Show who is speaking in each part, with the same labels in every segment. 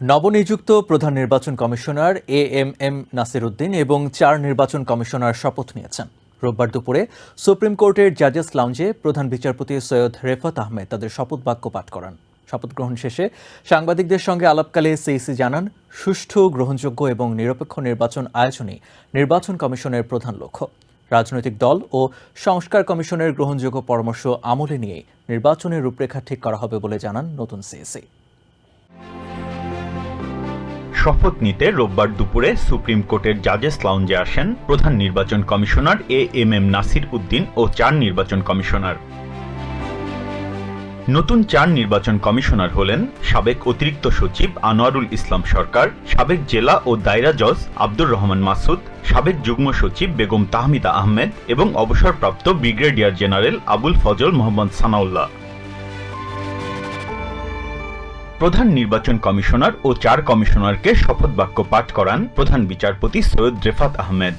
Speaker 1: নবনিযুক্ত প্রধান নির্বাচন commissioner A M M Nasir Uddin এবং চার নির্বাচন কমিশনার শপথ নিয়েছেন। রোববার দুপুরে সুপ্রিম কোর্টের জাজেস লাউঞ্জে প্রধান বিচারপতি সৈয়দ রেফাত আহমেদ তাদের শপথ বাক্য পাঠ করান। শপথ গ্রহণ শেষে সাংবাদিকদের সঙ্গে আলাপকালে সিইসি জানান, সুষ্ঠু, গ্রহণযোগ্য এবং নিরপেক্ষ নির্বাচন আয়োজনই নির্বাচন কমিশনের প্রধান লক্ষ্য। রাজনৈতিক দল ও সংস্কার কমিশনের গ্রহণযোগ্য পরামর্শ আমলে নিয়ে নির্বাচনের রূপরেখা ঠিক করা হবে বলে জানান নতুন সিইসি
Speaker 2: শপথ নিতে রোববার দুপুরে সুপ্রিম কোর্টের জাজেস লাউঞ্জে আসেন প্রধান নির্বাচন commissioner A M M Nasir Uddin ও চার নির্বাচন কমিশনার। নতুন চার নির্বাচন কমিশনার হলেন সাবেক অতিরিক্ত সচিব আনোয়ারুল ইসলাম সরকার, সাবেক জেলা ও দায়রা জজ আব্দুর রহমান মাসুদ, সাবেক যুগ্ম সচিব বেগম তাহমিদা আহমেদ এবং অবসরপ্রাপ্ত ব্রিগেডিয়ার জেনারেল আবুল ফজল মোহাম্মদ সানাউল্লাহ। প্রধান নির্বাচন কমিশনার ও চার কমিশনারকে শপথ বাক্য পাঠ করান প্রধান বিচারপতি সৈয়দ রেফাত আহমেদ।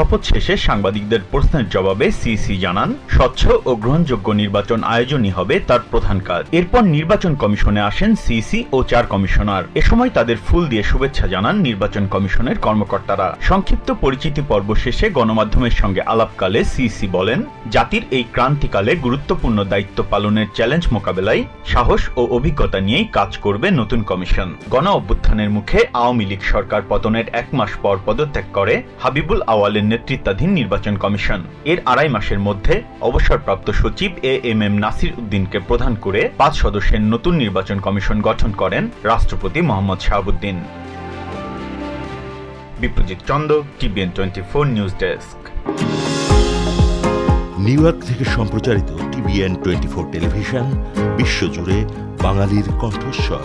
Speaker 2: শপথ শেষে সাংবাদিকদের প্রশ্নের জবাবে সিইসি জানান, স্বচ্ছ ও গ্রহণযোগ্য নির্বাচন আয়োজনই হবে তার প্রধান কাজ। এরপর নির্বাচন কমিশনে আসেন সিইসি ও চার কমিশনার। এ সময় তাদের ফুল দিয়ে শুভেচ্ছা জানান নির্বাচন কমিশনের কর্মকর্তারা। সংক্ষিপ্ত পরিচিতি পর্ব শেষে গণমাধ্যমের সঙ্গে আলাপকালে সিইসি বলেন, জাতির এই ক্রান্তিকালে গুরুত্বপূর্ণ দায়িত্ব পালনের চ্যালেঞ্জ মোকাবেলায় সাহস ও অভিজ্ঞতা নিয়েই কাজ করবে নতুন কমিশন। গণ অভ্যুত্থানের মুখে আওয়ামী লীগ সরকার পতনের এক মাস পর পদত্যাগ করে হাবিবুল আওয়ালের নেতৃত্বাধীন নির্বাচন কমিশন। এর আড়াই মাসের মধ্যে অবসরপ্রাপ্ত সচিব এ এম এম নাসির উদ্দিনকে প্রধান করে পাঁচ সদস্যের নতুন নির্বাচন কমিশন গঠন করেন রাষ্ট্রপতি Mohammad Shahabuddin. Biprajit Chanda TBN twenty four news desk.
Speaker 3: New York থেকে সম্প্রচারিত টিভিএন টোয়েন্টি ফোর টেলিভিশন, বিশ্বজুড়ে বাঙালির কণ্ঠস্বর।